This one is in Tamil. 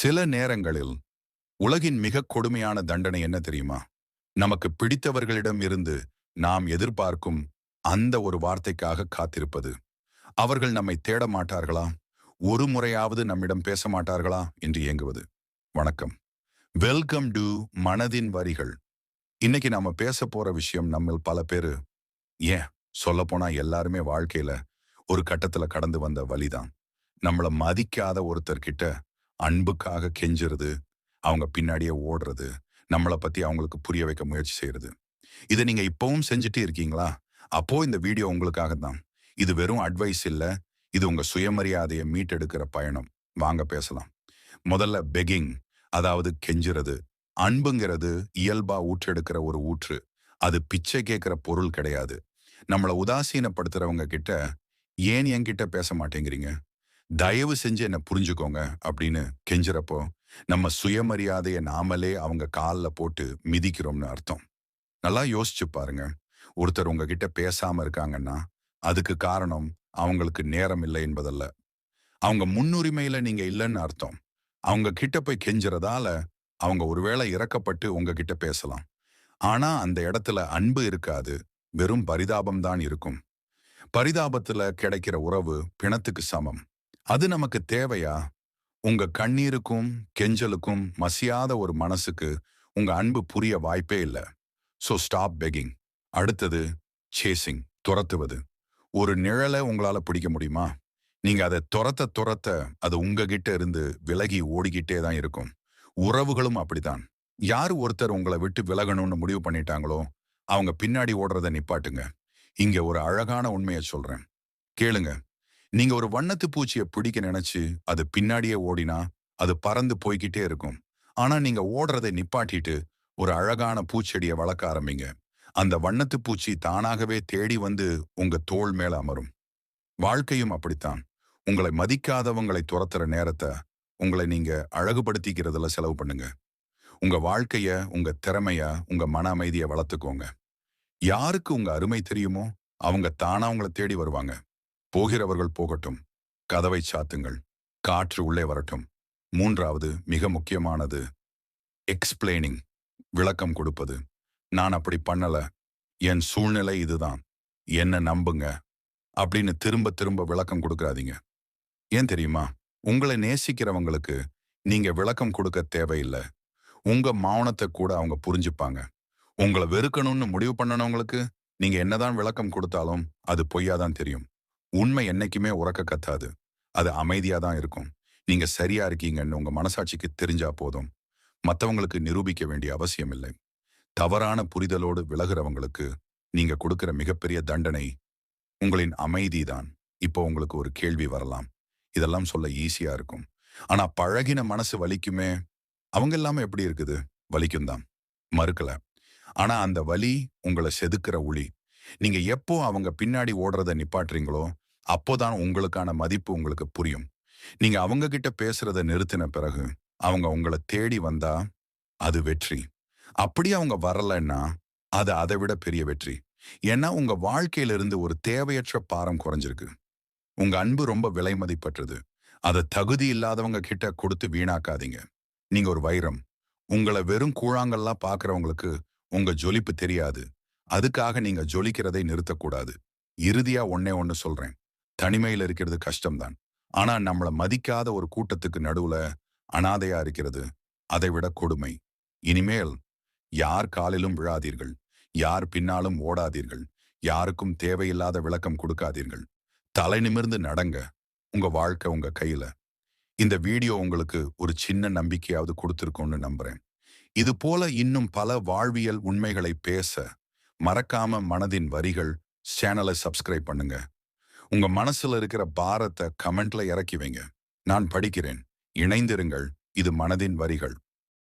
சில நேரங்களில் உலகின் மிக கொடுமையான தண்டனை என்ன தெரியுமா? நமக்கு பிடித்தவர்களிடம் இருந்து நாம் எதிர்பார்க்கும் அந்த ஒரு வார்த்தைக்காக காத்திருப்பது. அவர்கள் நம்மை தேட மாட்டார்களா? ஒரு முறையாவது நம்மிடம் பேச மாட்டார்களா? என்று இயங்குவது. வணக்கம். வெல்கம் டு மனதின் வரிகள். இன்னைக்கு நாம பேச போற விஷயம் நம்ம பல பேரு ஏன் சொல்ல போனா எல்லாருமே வாழ்க்கையில ஒரு கட்டத்துல கடந்து வந்த வழிதான். நம்மள மதிக்காத ஒருத்தர்கிட்ட அன்புக்காக கெஞ்சுறது அவங்க பின்னாடியே ஓடுறது நம்மளை பத்தி அவங்களுக்கு புரிய வைக்க முயற்சி செய்யறது இதை நீங்க இப்பவும் செஞ்சுட்டு இருக்கீங்களா? அப்போ இந்த வீடியோ உங்களுக்காக தான். இது வெறும் அட்வைஸ் இல்ல. இது உங்க சுயமரியாதையை மீட்டெடுக்கிற பயணம். வாங்க பேசலாம். முதல்ல பெகிங் அதாவது கெஞ்சுறது. அன்புங்கிறது இயல்பா ஊற்றெடுக்கிற ஒரு ஊற்று. அது பிச்சை கேட்கிற பொருள் கிடையாது. நம்மளை உதாசீனப்படுத்துறவங்க கிட்ட ஏன் என்கிட்ட பேச மாட்டேங்கிறீங்க? தயவு செஞ்சு என்ன புரிஞ்சுக்கோங்க அப்படின்னு கெஞ்சுறப்போ நம்ம சுயமரியாதையை நாமளே அவங்க காலில் போட்டு மிதிக்கிறோம்னு அர்த்தம். நல்லா யோசிச்சு பாருங்க. ஒருத்தர் உங்ககிட்ட பேசாம இருக்காங்கன்னா அதுக்கு காரணம் அவங்களுக்கு நேரம் இல்லை என்பதல்ல. அவங்க முன்னுரிமையில நீங்க இல்லைன்னு அர்த்தம். அவங்க கிட்ட போய் கெஞ்சுறதால அவங்க ஒருவேளை இறக்கப்பட்டு உங்ககிட்ட பேசலாம். ஆனா அந்த இடத்துல அன்பு இருக்காது. வெறும் பரிதாபம் தான் இருக்கும். பரிதாபத்துல கிடைக்கிற உறவு பிணத்துக்கு சமம். அது நமக்கு தேவையா? உங்க கண்ணீருக்கும் கெஞ்சலுக்கும் மசியாத ஒரு மனசுக்கு உங்க அன்பு புரிய வாய்ப்பே இல்லை. ஸோ ஸ்டாப் பெகிங் அடுத்தது சேசிங் துரத்துவது. ஒரு நிழலை உங்களால பிடிக்க முடியுமா? நீங்க அதை துரத்த துரத்த அது உங்ககிட்ட இருந்து விலகி ஓடிக்கிட்டே தான் இருக்கும். உறவுகளும் அப்படித்தான். யார் ஒருத்தர் உங்களை விட்டு விலகணும்னு முடிவு பண்ணிட்டாங்களோ அவங்க பின்னாடி ஓடுறத நிப்பாட்டுங்க. இங்க ஒரு அழகான உண்மையை சொல்றேன். கேளுங்க. நீங்க ஒரு வண்ணத்து பூச்சியை பிடிக்க நினைச்சு அது பின்னாடியே ஓடினா அது பறந்து போய்கிட்டே இருக்கும். ஆனா நீங்க ஓடுறதை நிப்பாட்டிட்டு ஒரு அழகான பூச்செடியை வளர்க்க ஆரம்பிங்க. அந்த வண்ணத்து பூச்சி தானாகவே தேடி வந்து உங்க தோல் மேல அமரும். வாழ்க்கையும் அப்படித்தான். உங்களை மதிக்காதவங்களை துரத்துற நேரத்தை உங்களை நீங்க அழகுபடுத்திக்கிறதுல செலவு பண்ணுங்க. உங்க வாழ்க்கைய உங்க திறமைய உங்க மன அமைதியை வளர்த்துக்கோங்க. யாருக்கு உங்க அருமை தெரியுமோ அவங்க தானா உங்களை தேடி வருவாங்க. போகிறவர்கள் போகட்டும். கதவை சாத்துங்கள். காற்று உள்ளே வரட்டும். மூன்றாவது மிக முக்கியமானது எக்ஸ்பிளைனிங் விளக்கம் கொடுப்பது. நான் அப்படி பண்ணல. என் சூழ்நிலை இதுதான். என்ன நம்புங்க. அப்படின்னு திரும்ப திரும்ப விளக்கம் கொடுக்கறாதீங்க ஏன் தெரியுமா? உங்களை நேசிக்கிறவங்களுக்கு நீங்க விளக்கம் கொடுக்க தேவையில்லை. உங்க மௌனத்தை கூட அவங்க புரிஞ்சுப்பாங்க. உங்களை வெறுக்கணும்னு முடிவு பண்ணனவங்களுக்கு நீங்க என்னதான் விளக்கம் கொடுத்தாலும் அது பொய்யாதான் தெரியும். உண்மை என்னைக்குமே உறக்க கத்தாது. அது அமைதியா தான் இருக்கும். நீங்க சரியா இருக்கீங்கன்னு உங்க மனசாட்சிக்கு தெரிஞ்சா போதும். மத்தவங்களுக்கு நிரூபிக்க வேண்டிய அவசியம் இல்லை. தவறான புரிதலோடு விலகிறவங்களுக்கு நீங்க கொடுக்கிற மிகப்பெரிய தண்டனை உங்களின் அமைதி தான். இப்போ உங்களுக்கு ஒரு கேள்வி வரலாம். இதெல்லாம் சொல்ல ஈஸியா இருக்கும். ஆனா பழகின மனசு வலிக்குமே அவங்க எல்லாமே எப்படி இருக்குது? வலிக்கும் தான் மறுக்கல. ஆனா அந்த வலி உங்களை செதுக்கிற ஒளி நீங்க எப்போ அவங்க பின்னாடி ஓடுறத நிப்பாட்டுறீங்களோ அப்போதான் உங்களுக்கான மதிப்பு உங்களுக்கு புரியும். நீங்க அவங்க கிட்ட பேசுறத நிறுத்தின பிறகு அவங்க உங்களை தேடி வந்தா அது வெற்றி. அப்படி அவங்க வரலன்னா அது அதை விட பெரிய வெற்றி. ஏன்னா உங்க வாழ்க்கையில இருந்து ஒரு தேவையற்ற பாரம் குறைஞ்சிருக்கு. உங்க அன்பு ரொம்ப விலை மதிப்பற்றது. அதை தகுதி இல்லாதவங்க கிட்ட கொடுத்து வீணாக்காதீங்க. நீங்க ஒரு வைரம். உங்களை வெறும் கூழாங்கல்லா பாக்குறவங்களுக்கு உங்க ஜொலிப்பு தெரியாது. அதுக்காக நீங்க ஜொலிக்கிறதை நிறுத்தக்கூடாது. இறுதியா ஒன்னே ஒன்னு சொல்றேன். தனிமையில இருக்கிறது கஷ்டம்தான். ஆனா நம்மளை மதிக்காத ஒரு கூட்டத்துக்கு நடுவுல அனாதையா இருக்கிறது அதை விட கொடுமை. இனிமேல் யார் காலிலும் விழாதீர்கள். யார் பின்னாலும் ஓடாதீர்கள். யாருக்கும் தேவையில்லாத விளக்கம் கொடுக்காதீர்கள். தலை நிமிர்ந்து நடங்க. உங்க வாழ்க்கை உங்க கையில. இந்த வீடியோ உங்களுக்கு ஒரு சின்ன நம்பிக்கையாவது கொடுத்துருக்கோம்னு நம்புறேன். இது போல இன்னும் பல வாழ்வியல் உண்மைகளை பேச மறக்காம மனதின் வரிகள் சேனலை சப்ஸ்கிரைப் பண்ணுங்க. உங்க மனசுல இருக்கிற பாரத்தை கமெண்ட்ல இறக்கி வைங்க. நான் படிக்கிறேன். இணைந்திருங்கள். இது மனதின் வரிகள்.